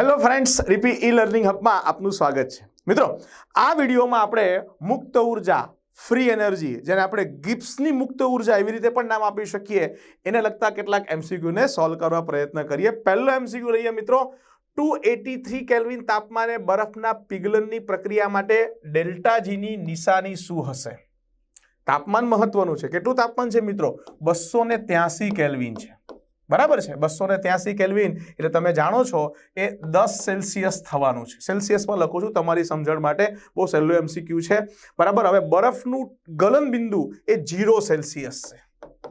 Hello friends, રીપી E learning હબમાં આપનું સ્વાગત છે. મિત્રો, આ વિડીયોમાં આપણે મુક્ત ઊર્જા ફ્રી એનર્જી જેને આપણે ગિપ્સની મુક્ત ઊર્જા એવી રીતે પણ નામ આપી શકીએ, એને લગતા કેટલાક એમસીક્યુને સોલ્વ કરવા પ્રયત્ન કરીએ. પહેલો એમસીક્યુ લઈએ મિત્રો ટુ એટી થ્રી કેલ્વિન તાપમાને બરફના પિગલનની પ્રક્રિયા માટે ડેલ્ટાજીની નિશાની શું હશે? તાપમાન મહત્વનું છે. કેટલું તાપમાન છે મિત્રો? બસો ને ત્યાસી કેલ્વિન છે. બરાબર છે? બસો ને ત્યાસી કેલ્વિન એટલે તમે જાણો છો એ દસ સેલ્સિયસ થવાનું છે. સેલ્સિયસમાં લખું છું, તમારી સમજણ માટે બહુ સહેલું એમસીક્યુ છે. બરાબર, હવે બરફનું ગલન બિંદુ એ જીરો સેલ્સિયસ છે.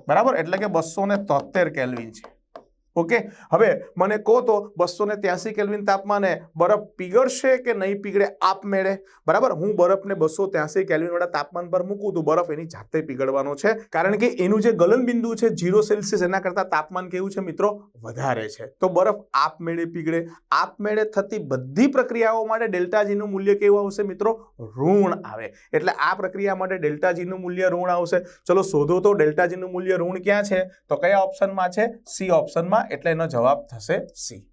બરાબર, એટલે કે બસો તોતેર કેલ્વિન છે. ઓકે? હવે મને કહો તો બસો ને ત્યાસી કેલ્વિન તાપમાને બરફ પીગળશે કે નહીં પીગળે? આપમેળે બરાબર? હું બરફને બસો ત્યાસી કેલ્વિનવાળા તાપમાન પર મૂકું તો બરફ એની જાતે પીગળવાનો છે. કારણ કે એનું જે ગલનબિંદુ છે જીરો સેલ્સિયસ, એના કરતાં તાપમાન કેવું છે મિત્રો? વધારે છે. તો બરફ આપમેળે પીગળે. આપમેળે થતી બધી પ્રક્રિયાઓ માટે ડેલ્ટાજીનું મૂલ્ય કેવું આવશે મિત્રો? ઋણ આવે. એટલે આ પ્રક્રિયા માટે ડેલ્ટાજીનું મૂલ્ય ઋણ આવશે. ચલો, શોધો તો ડેલ્ટાજીનું મૂલ્ય ઋણ ક્યાં છે? તો કયા ઓપ્શનમાં છે? સી ઓપ્શનમાં એટલે એનો જવાબ થશે સી.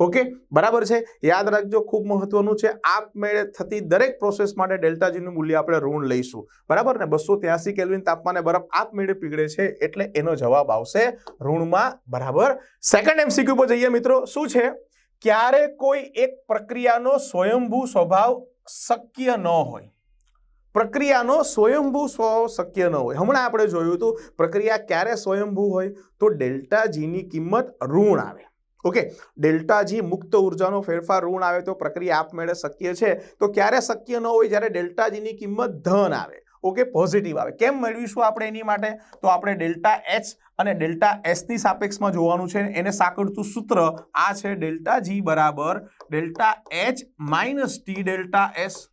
ઓકે બરાબર છે. યાદ રાખજો, ખૂબ મહત્વનું છે. આપમેળે થતી દરેક પ્રોસેસ માટે ડેલ્ટાજીનું મૂલ્ય આપણે ઋણ લઈશું. બરાબર ને? બસો ત્યાસી કેલ્વિન તાપમાને બરફ આપમેળે પીગળે છે, એટલે એનો જવાબ આવશે ઋણમાં. બરાબર? સેકન્ડ એમસીક્યુ પર જઈએ મિત્રો. શું છે? ક્યારે કોઈ એક પ્રક્રિયાનો સ્વયંભૂ સ્વભાવ શક્ય ન હોય. પ્રક્રિયાનો સ્વયંભૂ સ્વભાવ શક્ય ન હોય. હમણાં આપણે જોયું હતું, પ્રક્રિયા ક્યારે સ્વયંભૂ હોય? તો ડેલ્ટા જીની કિંમત ઋણ આવે. ઓકે? ડેલ્ટા જી મુક્ત ઉર્જાનો ફેરફાર ઋણ આવે તો પ્રક્રિયા આપમેળે શક્ય છે. તો ક્યારે શક્ય ન હોય? જ્યારે ડેલ્ટા જીની કિંમત ધન આવે. ઓકે? પોઝિટિવ આવે. કેમ મેળવીશું આપણે એની માટે? તો આપણે ડેલ્ટા એચ અને ડેલ્ટા એસની સાપેક્ષમાં જોવાનું છે. એને સાંકળતું સૂત્ર આ છે ડેલ્ટા જી બરાબર delta H minus T delta S.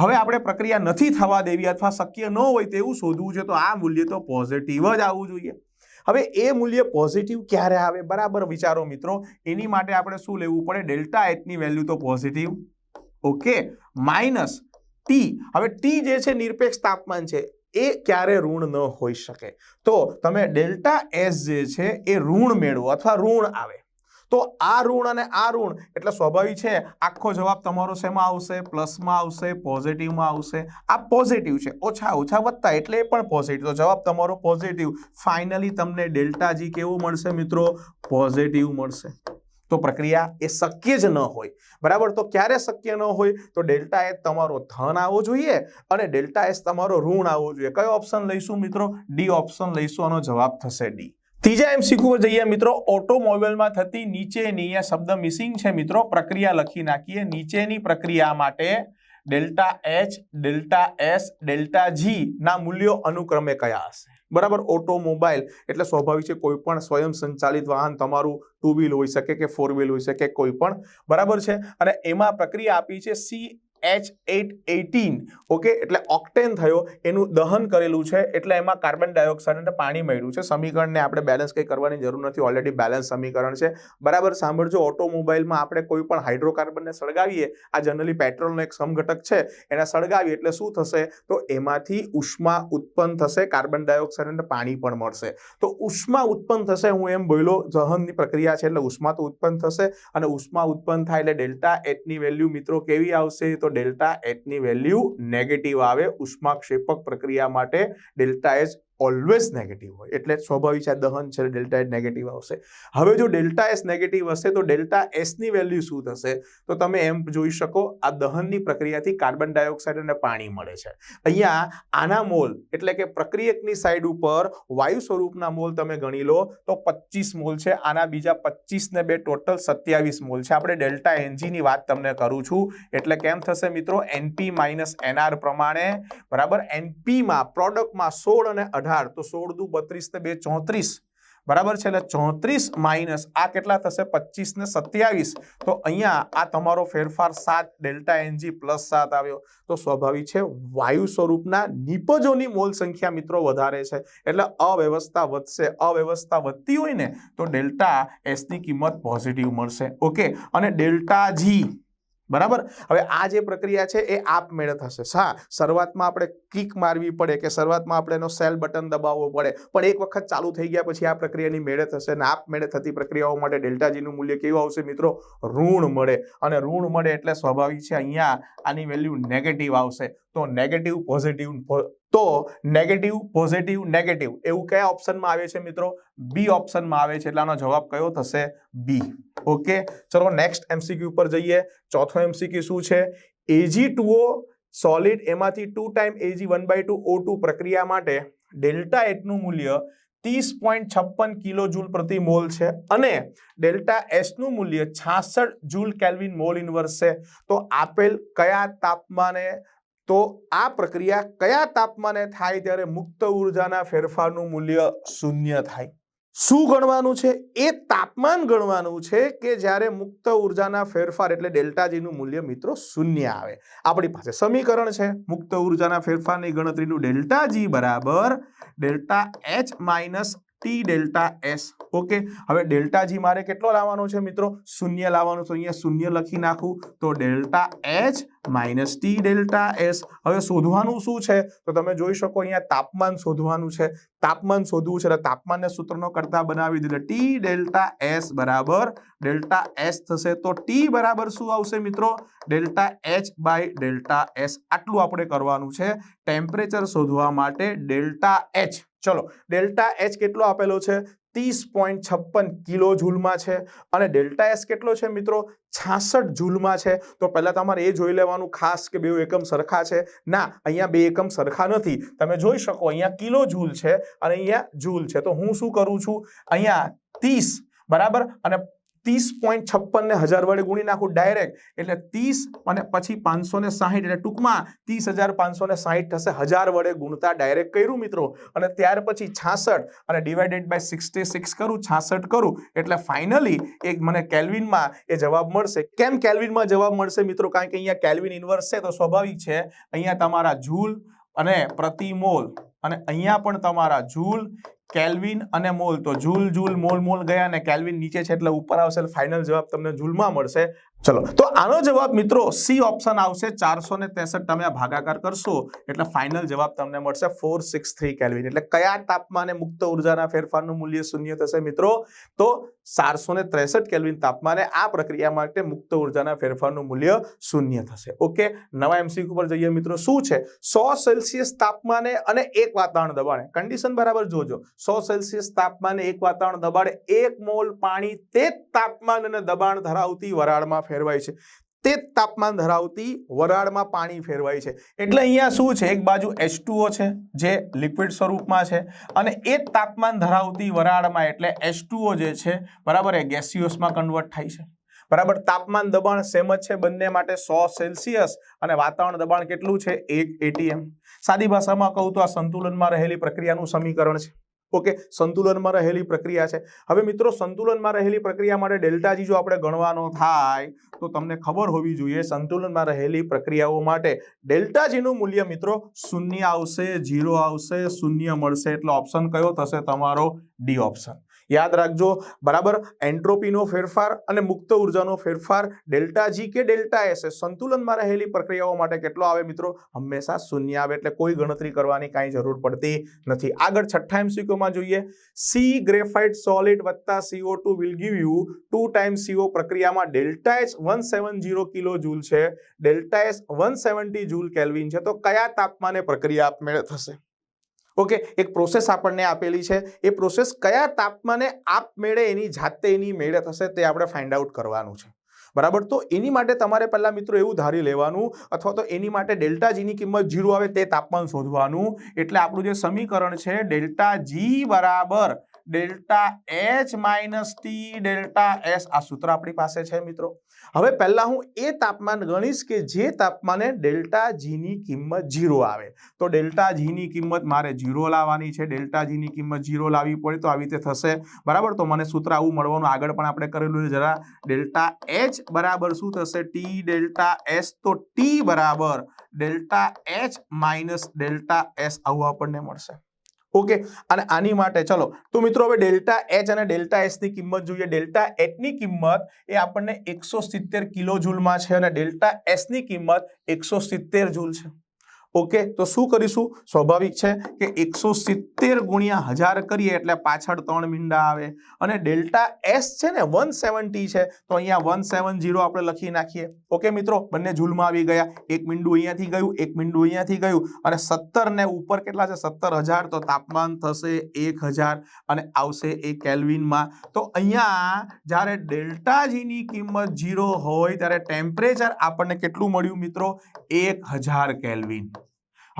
હવે આપણે પ્રક્રિયા નથી થવા દેવી અથવા શક્ય ન હોય તેવું શોધવું છે, તો આ મૂલ્ય તો પોઝિટિવ જ આવવું જોઈએ. હવે એ મૂલ્ય પોઝિટિવ ક્યારે આવે? બરાબર વિચારો મિત્રો. એની માટે આપણે શું લેવું પડે? ડેલ્ટા એચની વેલ્યુ તો પોઝિટિવ ઓકે? માઇનસ ટી હવે ટી જે છે નિરપેક્ષ તાપમાન છે, એ ક્યારે ઋણ ન હોઈ શકે? તો તમે ડેલ્ટા એસ જે છે, એ ઋણ મેળવો અથવા ઋણ આવે. તો આ ઋણ અને આ ઋણ એટલે સ્વાભાવિક છે, આખો જવાબ તમારો શેમાં આવશે? પ્લસમાં આવશે, પોઝિટિવમાં આવશે? આ પોઝિટિવ છે, ઓછા ઓછા વધતા, એટલે એ પણ પોઝિટિવ. તો જવાબ તમારો પોઝિટિવ. ફાઇનલી તમને ડેલ્ટા જી કેવું મળશે મિત્રો? પોઝિટિવ મળશે. તો પ્રક્રિયા એ શક્ય જ ન હોય. બરાબર? તો ક્યારે શક્ય ન હોય? તો ડેલ્ટા એસ તમારો ધન આવવો જોઈએ અને ડેલ્ટા એસ તમારો ઋણ આવવો જોઈએ. કયો ઓપ્શન લઈશું મિત્રો? ડી ઓપ્શન લઈશું, આનો જવાબ થશે ડી. ત્રીજા એમસીક્યુ પર જઈએ મિત્રો. ઓટોમોબાઈલમાં થતી નીચેની આ શબ્દ મિસિંગ છે મિત્રો. પ્રક્રિયા લખી નાખીએ. નીચેની પ્રક્રિયા માટે delta H delta S delta G ના મૂલ્યો અનુક્રમે કયા હશે? બરાબર? ઓટોમોબાઈલ એટલે સ્વાભાવિક છે કોઈ પણ સ્વયં સંચાલિત વાહન તમારું ટુ વ્હીલ હોઈ શકે કે ફોર વ્હીલ હોઈ શકે, કોઈ પણ. બરાબર છે? અને એમાં પ્રક્રિયા આપી છે C H eight eighteen okay એટલે ઓક્ટેન થયો, એનું દહન કરેલું છે, એટલે એમાં કાર્બન ડાયોક્સાઇડ અને પાણી મળ્યું છે. સમીકરણને આપણે બેલેન્સ કંઈ કરવાની જરૂર નથી ઓલરેડી બેલેન્સ સમીકરણ છે. બરાબર, સાંભળજો ઓટોમોબાઈલમાં આપણે કોઈ પણ હાઇડ્રોકાર્બનને સળગાવીએ, આ જનરલી પેટ્રોલનો એક સમઘટક છે, એને સળગાવીએ, એટલે શું થશે? તો એમાંથી ઉષ્મા ઉત્પન્ન થશે કાર્બન ડાયોક્સાઇડ અને પાણી પણ મળશે. તો ઉષ્મા ઉત્પન્ન થશે, હું એમ બોલો દહનની પ્રક્રિયા છે, એટલે ઉષ્મા તો ઉત્પન્ન થશે, અને ઉષ્મા ઉત્પન્ન થાય એટલે ડેલ્ટા એચની વેલ્યુ મિત્રો કેવી આવશે? તો ડેલ્ટા એચની વેલ્યુ નેગેટિવ આવે ઉષ્માક્ષેપક પ્રક્રિયા માટે ડેલ્ટા એચ ઓલવેઝ નેગેટિવ હોય. એટલે સ્વાભાવિક છે દહન છે ડેલ્ટા એચ નેગેટિવ આવશે. હવે જો ડેલ્ટા એસ નેગેટિવ હશે, તો ડેલ્ટા એસની વેલ્યુ શું થશે? તો તમે એમ જોઈ શકો, આ દહનની પ્રક્રિયાથી કાર્બન ડાયોક્સાઇડ અને પાણી મળે છે. અહીંયા આના મોલ, એટલે કે પ્રક્રિયકની સાઈડ ઉપર વાયુ સ્વરૂપના મોલ તમે ગણી લો, તો પચીસ મોલ છે. આના બીજા પચીસ ને બે ટોટલ સત્યાવીસ મોલ છે. આપણે ડેલ્ટા એનજીની વાત તમને કરું છું. એટલે કેમ થશે મિત્રો? એનપી માઇનસ એનઆર પ્રમાણે. બરાબર? એનપીમાં પ્રોડક્ટમાં સોળ અને અઢાર તો સોળ દુ બત્રીસ ને બે ચોત્રીસ. બરાબર છે, એટલે ચોત્રીસ માઇનસ આ કેટલા થશે? પચીસ ને સત્યાવીસ. તો અહીંયા આ તમારો ફેરફાર સાત, ડેલ્ટા એનજી પ્લસ સાત આવ્યો. તો સ્વાભાવિક છે, વાયુ સ્વરૂપના નિપજોની મોલ સંખ્યા મિત્રો વધારે છે. એટલે અવ્યવસ્થા વધશે, અવ્યવસ્થા વધતી હોય ને, તો ડેલ્ટા એસની કિંમત પોઝિટિવ મળશે. ઓકે? અને ડેલ્ટા જી. બરાબર? હવે આ જે પ્રક્રિયા છે, એ આપમેળે થશે. હા, શરૂઆતમાં આપણે કિક મારવી પડે કે શરૂઆતમાં આપણે એનો સેલ બટન દબાવવો પડે. પણ એક વખત ચાલુ થઈ ગયા પછી આ પ્રક્રિયાની મેળે થશે અને આપ મેળે થતી પ્રક્રિયાઓ માટે ડેલ્ટાજીનું મૂલ્ય કેવું આવશે મિત્રો? ઋણ મળે. અને ઋણ મળે એટલે સ્વાભાવિક છે અહીંયા આની વેલ્યુ નેગેટિવ આવશે. તો નેગેટિવ પોઝિટિવ તો નેગેટિવ પોઝિટિવ નેગેટિવ એવું કયા ઓપ્શનમાં આવે છે મિત્રો? બી ઓપ્શનમાં આવે છે. એટલે આનો જવાબ કયો થશે? બી. ઓકે? ચલો નેક્સ્ટ એમસીક્યુ ઉપર જઈએ. ચોથો એમસીક્યુ શું છે? A G two O solid એમાંથી two time A G one by two O two પ્રક્રિયા માટે ડેલ્ટા એટનું મૂલ્ય ત્રીસ પોઈન્ટ છપ્પન કિલો જૂલ પ્રતિ મોલ છે અને ડેલ્ટા એસનું મૂલ્ય છાસઠ જૂલ કેલ્વિન મોલ ઇન્વર્સ છે. તો આપેલ કયા તાપમાને, તો આ પ્રક્રિયા કયા તાપમાને થાય ત્યારે મુક્ત ઉર્જાના ફેરફારનું મૂલ્ય શૂન્ય થાય. શું ગણવાનું છે? એ તાપમાન ગણવાનું છે કે જ્યારે મુક્ત ઉર્જાના ફેરફાર એટલે ડેલ્ટાજીનું મૂલ્ય મિત્રો શૂન્ય આવે. આપણી પાસે સમીકરણ છે. મુક્ત ઉર્જાના ફેરફારની ગણતરીનું ડેલ્ટાજી બરાબર delta H minus T delta S. Okay, હવે ડેલ્ટા જી મારે કેટલો લાવવાનો છે મિત્રો? શૂન્ય લાવવાનું, તો અહીંયા શૂન્ય લખી નાખું. તો delta H minus T delta S. હવે શોધવાનું શું છે? તો તમે જોઈ શકો અહીંયા તાપમાન શોધવાનું છે. તાપમાન શોધવું છે એટલે તાપમાનને સૂત્રનો કરતા બનાવી દીધું. ટી ડેલ્ટા એસ બરાબર. ડેલ્ટા એસ થશે તો ટી બરાબર શું આવશે મિત્રો? Delta H by delta S. આટલું આપણે કરવાનું છે. ટેમ્પરેચર શોધવા માટે ડેલ્ટા એચ. ચલો, ડેલ્ટા એચ કેટલો આપેલો છે? ત્રીસ પોઈન્ટ છપ્પન કિલો જૂલમાં છે. અને ડેલ્ટા એસ કેટલો છે મિત્રો? છાસઠ જૂલમાં છે. તો પહેલાં તમારે એ જોઈ લેવાનું ખાસ કે બે એકમ સરખા છે. ના, અહીંયા બે એકમ સરખા નથી. તમે જોઈ શકો, અહીંયા કિલો જૂલ છે અને અહીંયા જૂલ છે. તો હું શું કરું છું? અહીંયા ત્રીસ, બરાબર? અને ત્રીસ પોઈન્ટ છપ્પન ને હજાર વડે ગુણી નાખું ડાયરેક્ટ એટલે ત્રીસ અને પછી પાંચસો ને સાહીઠ, એટલે ટૂંકમાં ત્રીસ હજાર પાંચસો ને સાહીઠ થશે હજાર વડે ગુણતા ડાયરેક્ટ કર્યું મિત્રો. અને ત્યાર પછી છાસઠ, અને ડિવાઇડેડ બાય સિક્સટી સિક્સ કરું, છાસઠ કરું, એટલે ફાઇનલી એક મને કેલ્વિનમાં એ જવાબ મળશે. કેમ કેલ્વિનમાં જવાબ મળશે મિત્રો? કારણ કે અહીંયા કેલ્વિન ઇન્વર્સ છે, તો સ્વાભાવિક છે, અહીંયા તમારા જૂલ અને પ્રતિ મોલ અને અહીંયા પણ તમારા જૂલ કેલ્વિન અને મોલ. તો જૂલ જૂલ મોલ મોલ ગયા અને કેલ્વિન નીચે છે એટલે ઉપર આવશે ફાઇનલ જવાબ તમને જૂલમાં મળશે. ચલો, તો આનો જવાબ મિત્રો સી ઓપ્શન આવશે ચારસો ને ત્રેસઠ તમે આ ભાગાકાર કરશો એટલે ફાઇનલ જવાબ તમને મળશે ફોર સિક્સ થ્રી કેલ્વિન એટલે કયા તાપમાને મુક્ત ઉર્જાના ફેરફારનું મૂલ્ય શૂન્ય થશે મિત્રો? તો ચારસો ને ત્રેસઠ કેલ્વિન તાપમાને આ પ્રક્રિયા માટે મુક્ત ઉર્જાના ફેરફારનું મૂલ્ય શૂન્ય થશે. ઓકે? નવા એમસીક્યુ પર જઈએ મિત્રો. શું છે? સો સેલ્સિયસ તાપમાને અને એક વાતાવરણ દબાણે. કન્ડિશન બરાબર જોજો. સો સેલ્સિયસ તાપમાને એક વાતાવરણ દબાણે. એક મોલ પાણી તે તાપમાન અને દબાણ ધરાવતી વરાળમાં ફેરવાય છે. તે તાપમાન ધરાવતી વરાળમાં પાણી ફેરવાય છે. એટલે અહીંયા શું છે? એક બાજુ એચ છે, જે લિક્વિડ સ્વરૂપમાં છે અને એ તાપમાન ધરાવતી વરાળમાં એટલે એચ જે છે, બરાબર એ ગેસિયસમાં કન્વર્ટ થાય છે. બરાબર? તાપમાન દબાણ સેમ જ છે બંને માટે સો સેલ્સિયસ અને વાતાવરણ દબાણ કેટલું છે? એક એટીએમ સાદી ભાષામાં કહું તો આ સંતુલનમાં રહેલી પ્રક્રિયાનું સમીકરણ છે. ઓકે, સંતુલનમાં રહેલી પ્રક્રિયા છે. હવે મિત્રો, સંતુલનમાં રહેલી પ્રક્રિયા માટે ડેલ્ટાજી જો આપણે ગણવાનો થાય, તો તમને ખબર હોવી જોઈએ સંતુલનમાં રહેલી પ્રક્રિયાઓ માટે ડેલ્ટાજીનું મૂલ્ય મિત્રો શૂન્ય આવશે જીરો આવશે, શૂન્ય મળશે. એટલે ઓપ્શન કયો થશે? તમારો ડી ઓપ્શન યાદ રાખજો. બરાબર? એન્ટ્રોપીનો ફેરફાર અને મુક્ત ઉર્જાનો ફેરફાર ડેલ્ટા જી કે ડેલ્ટા એસ સંતુલનમાં રહેલી પ્રક્રિયાઓ માટે કેટલો આવે મિત્રો? હંમેશા શૂન્ય આવે એટલે કોઈ ગણતરી કરવાની કાંઈ જરૂર પડતી નથી. આગળ છઠ્ઠા એમસીક્યુમાં જોઈએ. સી ગ્રેફાઇટ સોલિડ વત્તા C O two will give you two time C O પ્રક્રિયામાં delta H one seven zero kilo joule છે. Delta S one seventy joule kelvin છે. તો કયા તાપમાને પ્રક્રિયા આપમેળે થશે? ઓકે, એક પ્રોસેસ આપણને આપેલી છે. એ પ્રોસેસ કયા તાપમાને આપમેળે એની જાતે એની મેળે થશે તે આપણે ફાઇન્ડ આઉટ કરવાનું છે. બરાબર? તો એની માટે તમારે પહેલાં મિત્રો એવું ધારી લેવાનું, અથવા તો એની માટે ડેલ્ટા જીની કિંમત જીરો આવે તે તાપમાન શોધવાનું. એટલે આપણું જે સમીકરણ છે ડેલ્ટા જી બરાબર delta H minus T delta S. આ સૂત્ર આપણી પાસે છે મિત્રો. હવે પહેલા હું એ તાપમાન ગણીશ કે જે તાપમાને ડેલ્ટા જીની કિંમત જીરો આવે. તો ડેલ્ટા જીની કિંમત મારે ઝીરો લાવવાની છે. ડેલ્ટા જીની કિંમત ઝીરો લાવવી પડે તો આવી રીતે થશે. બરાબર? તો મને સૂત્ર આવું મળવાનું. આગળ પણ આપણે કરેલું છે. જરા ડેલ્ટા એચ બરાબર શું થશે? T delta S. તો ટી બરાબર delta H minus delta S આવું આપણને મળશે. ઓકે અને આની માટે ચલો, તો મિત્રો હવે ડેલ્ટા એચ અને ડેલ્ટા એસની કિંમત જોઈએ. ડેલ્ટા એચની કિંમત એ આપણને એકસો સિત્તેર કિલો જૂલમાં છે અને ડેલ્ટા એસની કિંમત એકસો સિત્તેર જૂલ છે. ઓકે, તો શું કરીશું? સ્વાભાવિક છે કે એકસો સિત્તેર ગુણ્યા હજાર કરીએ એટલે પાછળ ત્રણ મીંડા આવે. અને ડેલ્ટા એસ છે ને, વન સેવન્ટી છે, તો અહીંયા વન સેવન ઝીરો આપણે લખી નાખીએ. ઓકે મિત્રો, બંને ઝૂલમાં આવી ગયા. એક મીંડું અહીંયાથી ગયું, એક મીંડું અહીંયાથી ગયું. અને સત્તર ને ઉપર કેટલા છે? સત્તર હજાર. તો તાપમાન થશે એક હજાર અને આવશે એ કેલ્વિનમાં. તો અહીંયા જ્યારે ડેલ્ટા જીની કિંમત જીરો હોય ત્યારે ટેમ્પરેચર આપણને કેટલું મળ્યું મિત્રો? એક હજાર કેલ્વિન.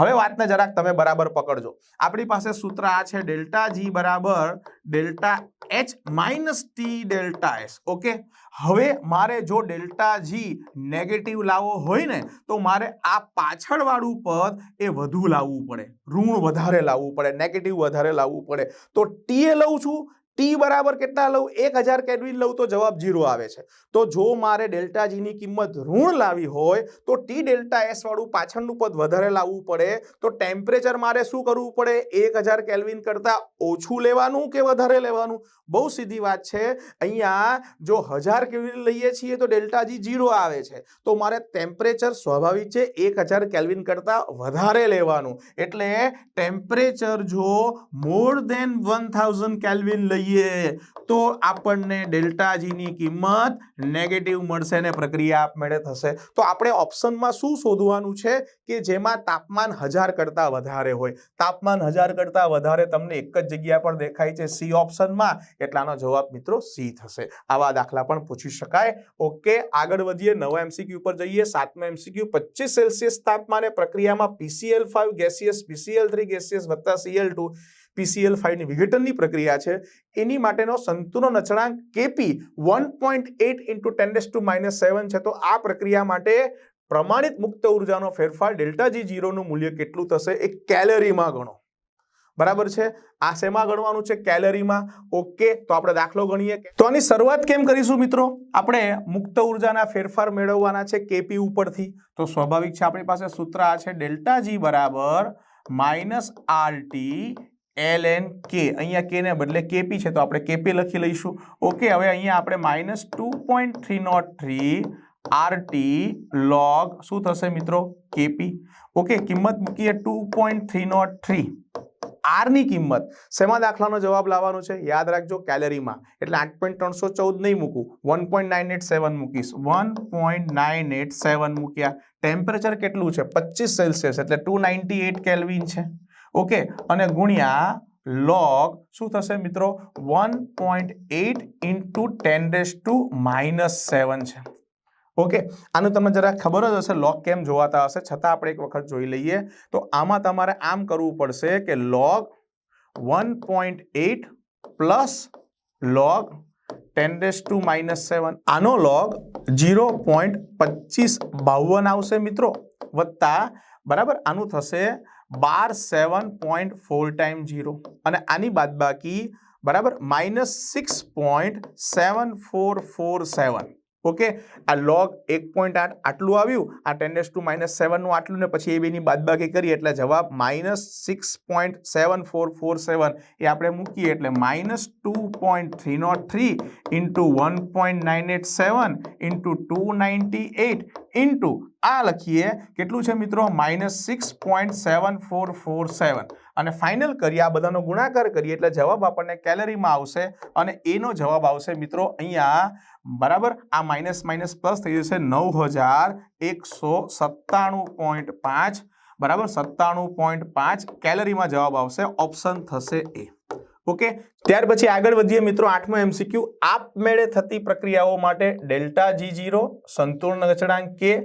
હવે વાતને જરાક તમે બરાબર પકડજો. આપણી પાસે સૂત્ર આ છે ડેલ્ટા જી બરાબર delta H minus T delta S. Okay? હવે મારે જો ડેલ્ટા જી નેગેટિવ લાવવો હોય ને, તો મારે આ પાછળવાળું પદ એ વધુ લાવવું પડે. ઋણ વધારે લાવવું પડે, નેગેટિવ વધારે લાવવું પડે. તો ટી એ લઉં છું ટી બરાબર કેટલા લઉં? એક હજાર કેલ્વિન લઉં તો જવાબ જીરો આવે છે. તો જો મારે ડેલ્ટા જીની કિંમત ઋણ લાવી હોય, તો ટી ડેલ્ટા એસ વાળું પાછળનું પદ વધારે લાવવું પડે. તો ટેમ્પરેચર મારે શું કરવું પડે? એક હજાર કેલ્વિન કરતાં ઓછું લેવાનું કે વધારે લેવાનું? બહુ સીધી વાત છે. અહીંયા જો હજાર કેલ્વિન લઈએ છીએ તો ડેલ્ટા જી જીરો આવે છે. તો મારે ટેમ્પરેચર સ્વાભાવિક છે, એક હજાર કેલ્વિન કરતાં વધારે લેવાનું. એટલે ટેમ્પરેચર જો more than one thousand kelvin લઈએ તો આપણને ડેલ્ટા જીની કિંમત નેગેટિવ મળશે ને પ્રક્રિયા આપમેળે થશે. તો આપણે ઓપ્શનમાં શું શોધવાનું છે કે જેમાં તાપમાન હજાર કરતાં વધારે હોય. તાપમાન હજાર કરતાં વધારે તમને એક જ જગ્યા પર દેખાય છે સી ઓપ્શનમાં એટલાનો જવાબ મિત્રો સી થશે. આવા દાખલા પણ પૂછી શકાય. ઓકે આગળ વધીએ. નવા એમસીક્યુ પર જઈએ. સાતમા એમસીક્યુ પચીસ સેલ્સિયસ તાપમાને પ્રક્રિયામાં PCl five gaseous PCl three gaseous વત્તા સીએલ ટુ પીસીએલ ફાઈવની વિઘટનની પ્રક્રિયા છે. એની માટેનો સંતુલન અચળાંક K P one point eight into ten to minus seven છે. તો આ પ્રક્રિયા માટે પ્રમાણિત મુક્ત ઉર્જાનો ફેરફાર ડેલ્ટા જી જીરોનું મૂલ્ય કેટલું થશે એ કેલેરીમાં ગણો. બરાબર છે? આ શેમાં ગણવાનું છે? કેલેરીમાં. ઓકે, તો આપણે દાખલો ગણીએ. તો આની શરૂઆત કેમ કરીશું મિત્રો? આપણે મુક્ત ઉર્જાના ફેરફાર મેળવવાના છે કેપી ઉપરથી. તો સ્વાભાવિક છે આપણી પાસે સૂત્ર આ છે ડેલ્ટા જી બરાબર minus R T L N K અહીંયા કેને બદલે કેપી છે, તો આપણે કેપી લખી લઈશું. ઓકે હવે અહીંયા આપણે minus two point three nought three R T log શું થશે મિત્રો? કેપી ઓકે કિંમત મૂકીએ two point three nought three આરની કિંમત. શેમાં દાખલાનો જવાબ લાવવાનો છે? યાદ રાખજો, કેલેરીમાં. એટલે આઠ પોઈન્ટ ત્રણસો ચૌદ નહીં મૂકું. One point nine eight seven મૂકીશ. One point nine eight seven મૂક્યા. ટેમ્પરેચર કેટલું છે? પચીસ સેલ્સિયસ એટલે ટુ નાઇન્ટી એટ કેલ્વિન છે. ઓકે, અને ગુણ્યા લોગ શું થશે મિત્રો? One point eight into ten raise to minus seven છે. ઓકે, આનું તમને જરા ખબર જ હશે લોગ કેમ જોવાતા હશે? છતાં આપણે એક વખત જોઈ લઈએ. તો આમાં તમારે આમ કરવું પડશે કે log one point eight plus log ten raise to minus seven આનો લોગ જીરો પોઈન્ટ પચીસ બાવન આવશે મિત્રો. વત્તા, બરાબર? આનું થશે બાર seven point four time zero અને આની બાદબાકી બરાબર minus six point seven four four seven. Okay? આ લોગ એક પોઈન્ટ આઠ આટલું આવ્યું, આ ટેન ડેસ ટુ માઇનસ સેવનનું આટલું ને પછી એ બેની બાદબાકી કરીએ એટલે જવાબ minus six point seven four four seven. એ આપણે મૂકીએ એટલે minus two point three nought three into one point nine eight seven into two ninety eight into આ લખીએ, કેટલું છે મિત્રો? Minus six point seven four four seven અને final કરીએ, આ બધાનો ગુણાકાર કરીએ, એટલે જવાબ આપણને કેલરીમાં આવશે અને એનો જવાબ આવશે મિત્રો અહીંયા, બરાબર? આ માઇનસ માઇનસ પ્લસ થઈ જશે નવ હજાર એકસો સત્તાણું પોઈન્ટ પાંચ. બરાબર? સત્તાણું પોઈન્ટ પાંચ. કેલરીમાં જવાબ આવશે ઓપ્શન થશે એ. ઓકે? ત્યાર પછી આગળ વધીએ મિત્રો આઠમો એમસીક્યુ આપમેળે થતી પ્રક્રિયાઓ માટે ડેલ્ટા જી જીરો સંતુલન અચળાંક કે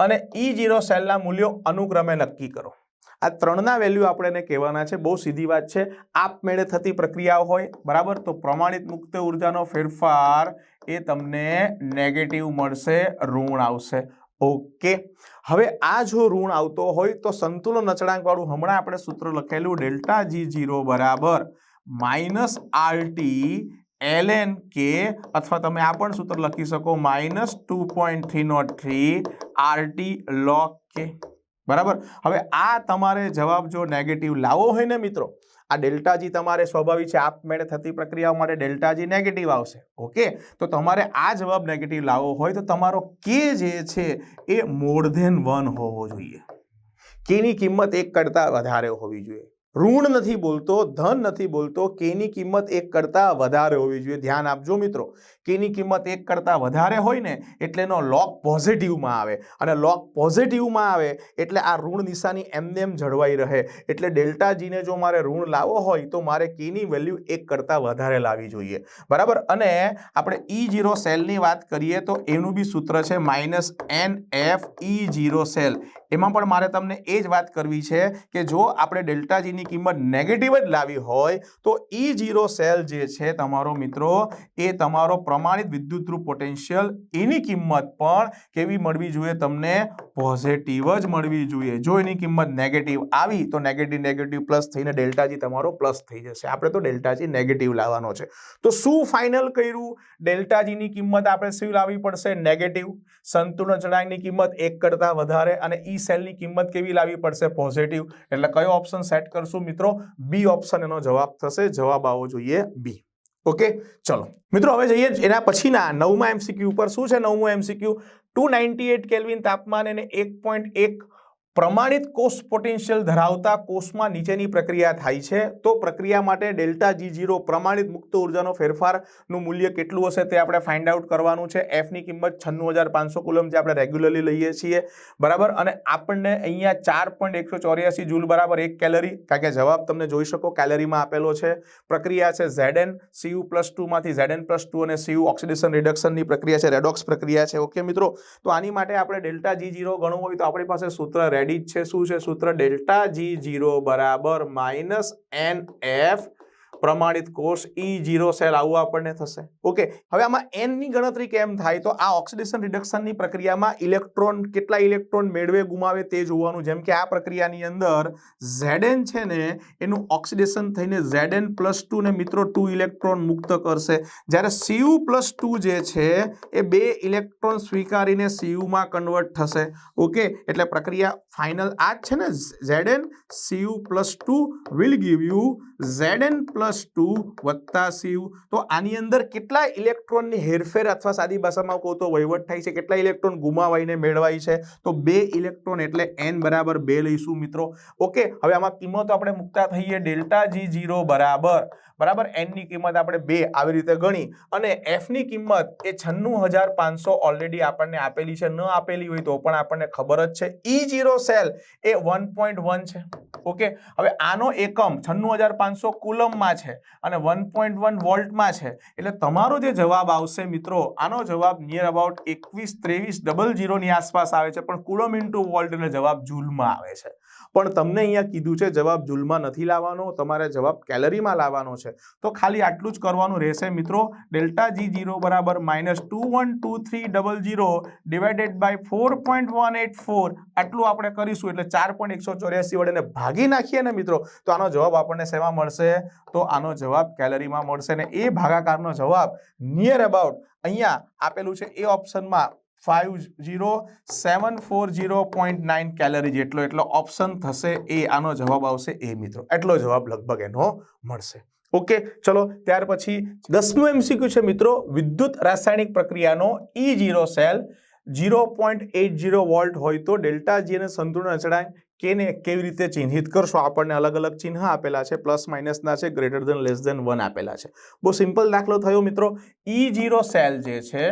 અને ઈ જીરો સેલના મૂલ્યો અનુક્રમે નક્કી કરો. આ ત્રણના વેલ્યુ આપણે એને કહેવાના છે, બહુ સીધી વાત છે. આપમેળે થતી પ્રક્રિયાઓ હોય, બરાબર? તો પ્રમાણિત મુક્ત ઉર્જાનો ફેરફાર એ તમને નેગેટિવ મળશે, ઋણ આવશે. ઓકે? હવે આ જો ઋણ આવતો હોય, તો સંતુલન અચળાંકવાળું હમણાં આપણે સૂત્ર લખેલું ડેલ્ટા જી જીરો બરાબર. Minus R T L N K અથવા તમે આ પણ સૂત્ર લખી શકો, minus two point three nought three R T log K. બરાબર? હવે આ તમારે જવાબ જો નેગેટિવ લાવવો હોય ને મિત્રો, આ ડેલ્ટાજી તમારે સ્વાભાવિક છે આપમેળે થતી પ્રક્રિયાઓ માટે ડેલ્ટાજી નેગેટિવ આવશે. ઓકે? તો તમારે આ જવાબ નેગેટિવ લાવવો હોય તો તમારો કે જે છે, એ મોર ધેન વન હોવો જોઈએ. કેની કિંમત એક કરતાં વધારે હોવી જોઈએ. ઋણ નથી બોલતો, ધન નથી બોલતો, કેની કિંમત એક કરતાં વધારે હોવી જોઈએ. ધ્યાન આપજો મિત્રો. કેની કિંમત એક કરતાં વધારે હોય ને, એટલે એનો લોક પોઝિટિવમાં આવે. અને લોક પોઝિટિવમાં આવે, એટલે આ ઋણ નિશાની એમને એમ જળવાઈ રહે. એટલે ડેલ્ટા જીને જો મારે ઋણ લાવવો હોય, તો મારે કેની વેલ્યુ એક કરતાં વધારે લાવવી જોઈએ. બરાબર? અને આપણે ઈ જીરો સેલની વાત કરીએ તો એનું બી સૂત્ર છે minus N F E zero cell એમાં પણ મારે તમને એ જ વાત કરવી છે કે જો આપણે ડેલ્ટા જીની કિંમત નેગેટિવ જ લાવી હોય, તો ઈ જીરો સેલ જે છે તમારો મિત્રો, એ તમારો પ્રમાણિત વિદ્યુતરૂપ પોટેન્શિયલ એની કિંમત પણ કેવી મળવી જોઈએ? તમને પોઝિટિવ જ મળવી જોઈએ. જો એની કિંમત નેગેટિવ આવી, તો નેગેટિવ નેગેટિવ પ્લસ થઈને ડેલ્ટાજી તમારો પ્લસ થઈ જશે. આપણે તો ડેલ્ટાજી નેગેટિવ લાવવાનો છે. તો શું ફાઇનલ કર્યું? ડેલ્ટાજીની કિંમત આપણે શું લાવવી પડશે? નેગેટિવ સંતુલન ચણાંકની કિંમત એક કરતાં વધારે અને ઈ સેલની કિંમત કેવી લાવવી પડશે? પોઝિટિવ એટલે કયો ઓપ્શન સેટ કરશું મિત્રો? બી ઓપ્શન એનો જવાબ થશે. જવાબ આવવો જોઈએ બી ઓકે ચલો. મિત્રો, હવે જઈએ એના પછીના નવમા એમસીક્યુ ઉપર. શું છે નવમું MCQ two ninety eight kelvin તાપમાન અને એક પોઈન્ટ એક પ્રમાણિત કોષ પોટેન્શિયલ ધરાવતા કોષમાં નીચેની પ્રક્રિયા થાય છે. તો પ્રક્રિયા માટે ડેલ્ટા જી જીરો પ્રમાણિત મુક્ત ઉર્જાનો ફેરફારનું મૂલ્ય કેટલું હશે તે આપણે ફાઇન્ડ આઉટ કરવાનું છે. એફની કિંમત છન્નું હજાર પાંચસો કુલમ જે આપણે રેગ્યુલરલી લઈએ છીએ. બરાબર? અને આપણને અહીંયા ચાર પોઈન્ટ એકસો ચોર્યાસી જૂલ બરાબર એક કેલરી, કારણ કે જવાબ તમને જોઈ શકો, કેલરીમાં આપેલો છે. પ્રક્રિયા છે Z N C U plus ટુમાંથી ZN plus two અને સીયુ ઓક્સિડેશન રિડક્શનની પ્રક્રિયા છે, રેડોક્સ પ્રક્રિયા છે. ઓકે મિત્રો? તો આની માટે આપણે ડેલ્ટા જી જીરો ગણવું હોય તો આપણી પાસે સૂત્ર રેડી જ છે શું છે? સૂત્ર ડેલ્ટા જી જીરો બરાબર માઇનસ એન એફ પ્રમાણિત કોષ ઈ જીરો સેલ આવું આપણને થશે. ઓકે હવે આમાં એનની ગણતરી કેમ થાય? તો આ ઓક્સિડેશન રિડક્શનની પ્રક્રિયામાં ઇલેક્ટ્રોન કેટલા ઇલેક્ટ્રોન મેળવે, ગુમાવે તે જોવાનું. જેમ કે આ પ્રક્રિયાની અંદર ઝેડએન છે ને, એનું ઓક્સિડેશન થઈને ઝેડએન પ્લસ ટુ ને મિત્રો ટુ ઇલેક્ટ્રોન મુક્ત કરશે. જ્યારે સીયુ પ્લસ ટુ જે છે, એ બે ઇલેક્ટ્રોન સ્વીકારીને સીયુમાં કન્વર્ટ થશે. ઓકે એટલે પ્રક્રિયા ફાઇનલ આ જ છે ને ZN CU plus two will give you ZN plus two વત્તા સીયુ તો આની અંદર કેટલા ઇલેક્ટ્રોનની હેરફેર અથવા સાદી ભાષામાં કહું તો વહીવટ થાય છે? કેટલા ઇલેક્ટ્રોન ગુમાવાઈને મેળવાય છે? તો બે ઇલેક્ટ્રોન એટલે એન બરાબર બે લઈશું મિત્રો. ઓકે, હવે આમાં કિંમતો આપણે મૂકતા થઈએ. ડેલ્ટા જી જીરો બરાબર. બરાબર? એનની કિંમત આપણે બે આવી રીતે ગણી અને એફની કિંમત એ છન્નું હજાર પાંચસો ઓલરેડી આપણને આપેલી છે. ન આપેલી હોય તો પણ આપણને ખબર જ છે. ઈ જીરો સેલ એ વન પોઈન્ટ વન છે. ઓકે? હવે આનો એકમ છન્નું હજાર પાંચસો કુલમમાં છે અને વન પોઈન્ટ વન વોલ્ટમાં છે. એટલે તમારો જે જવાબ આવશે મિત્રો, આનો જવાબ નિયર અબાઉટ એકવીસ ત્રેવીસ ડબલ જીરોની આસપાસ આવે છે. પણ કુલમ ઇન્ટુ વોલ્ટ જવાબ જૂલમાં આવે છે. પણ તમને અહીંયા કીધું છે, જવાબ જૂલમાં નથી લાવવાનો, તમારે જવાબ કેલરીમાં લાવવાનો છે. તો ખાલી આટલું જ કરવાનું રહેશે મિત્રો. ડેલ્ટા જી જીરો બરાબર minus two one two three double zero divided by four point one eight four. આટલું આપણે કરીશું એટલે ચાર પોઈન્ટ એકસો ચોર્યાસી વડે ભાગી નાખીએ ને મિત્રો, તો આનો જવાબ આપણને શેમાં મળશે? તો આનો જવાબ કેલરીમાં મળશે ને એ ભાગાકારનો જવાબ નિયર અબાઉટ અહીંયા આપેલું છે એ ઓપ્શનમાં five zero seven four zero point nine calorie જેટલો એટલો ઓપ્શન થશે એ. આનો જવાબ આવશે એ, મિત્રો. એટલો જવાબ લગભગ એનો મળશે. ઓકે, ચલો, ત્યાર પછી દસમું એમસીક્યુ છે, મિત્રો. વિદ્યુત રાસાયણિક પ્રક્રિયાનો E zero cell zero point eight zero volt હોય તો ડેલ્ટા જી અને સંતુલન અચળાંક કેને કેવી રીતે ચિહ્નિત કરશો? આપણને અલગ અલગ ચિહ્ન આપેલા છે. પ્લસ માઇનસના છે, greater than less than one આપેલા છે. બહુ સિમ્પલ દાખલો થયો, મિત્રો. ઈ જીરો સેલ જે છે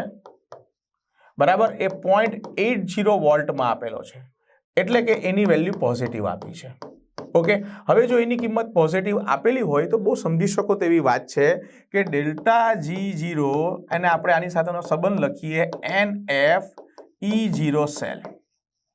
બરાબર? એ પોઈન્ટ એટ જીરો વોલ્ટમાં આપેલો છે. એટલે કે એની વેલ્યુ પોઝિટિવ આપી છે. ઓકે? હવે જો એની કિંમત પોઝિટિવ આપેલી હોય તો બહુ સમજી શકો તેવી વાત છે કે ડેલ્ટા જી જીરો અને આપણે આની સાથેનો સંબંધ લખીએ N F E zero cell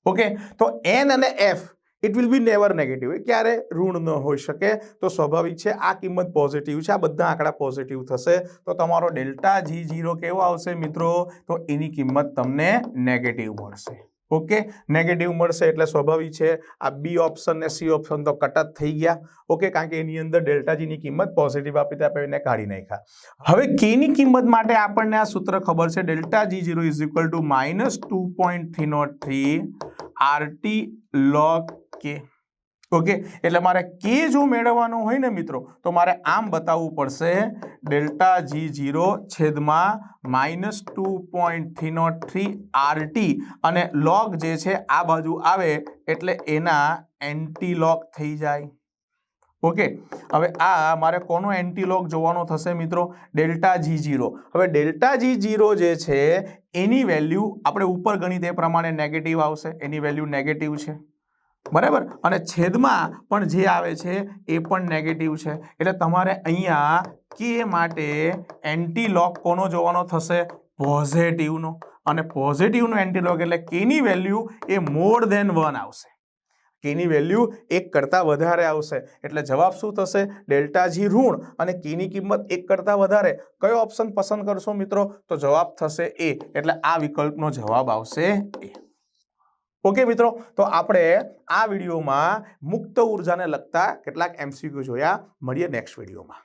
okay? તો એન અને F it will be never negative ક્યારે ઋણ ન હોઈ શકે? તો સ્વાભાવિક છે, આ કિંમત પોઝિટિવ છે, આ બધા આંકડા પોઝિટિવ થશે. તો તમારો ડેલ્ટા જી જીરો કેવો આવશે મિત્રો? તો એની કિંમત તમને નેગેટિવ મળશે. ઓકે નેગેટિવ મળશે એટલે સ્વાભાવિક છે, આ બી ઓપ્શન ને સી ઓપ્શન તો કટ થઈ ગયા. ઓકે કારણ કે એની અંદર ડેલ્ટાજીની કિંમત પોઝિટિવ આપી આપણે એને કાઢી નાખ્યા. હવે કેની કિંમત માટે આપણને આ સૂત્ર ખબર છે, delta G zero is equal to minus two point three not three RT log કે? ઓકે એટલે મારે કે જો મેળવવાનું હોય ને મિત્રો, તો મારે આમ બતાવવું પડશે. ડેલ્ટા જી જીરો છેદમાં minus two point three not three RT અને લોગ જે છે આ બાજુ આવે એટલે એના એન્ટી લોગ થઈ જાય. ઓકે હવે આ મારે કોનો એન્ટીલોગ જોવાનો થશે મિત્રો? ડેલ્ટા જી જીરો હવે ડેલ્ટા જી જીરો જે છે, એની વેલ્યુ આપણે ઉપર ગણિત એ પ્રમાણે નેગેટિવ આવશે. એની વેલ્યુ નેગેટિવ છે. બરાબર? અને છેદમાં પણ જે આવે છે, એ પણ નેગેટિવ છે. એટલે તમારે અહીંયા કે માટે એન્ટીલોક કોનો જોવાનો થશે? પોઝિટિવનો અને પોઝિટિવનો એન્ટીલોક એટલે કેની વેલ્યુ એ મોર દેન વન આવશે. કેની વેલ્યુ એક કરતાં વધારે આવશે. એટલે જવાબ શું થશે? ડેલ્ટા જી ઋણ અને કેની કિંમત એક કરતાં વધારે. કયો ઓપ્શન પસંદ કરશો મિત્રો? તો જવાબ થશે એ એટલે આ વિકલ્પનો જવાબ આવશે એ ઓકે મિત્રો, તો આપણે આ વિડીયોમાં મુક્ત ઉર્જાને લગતા કેટલાક એમસીક્યુ જોયા. મળીએ નેક્સ્ટ વિડીયોમાં.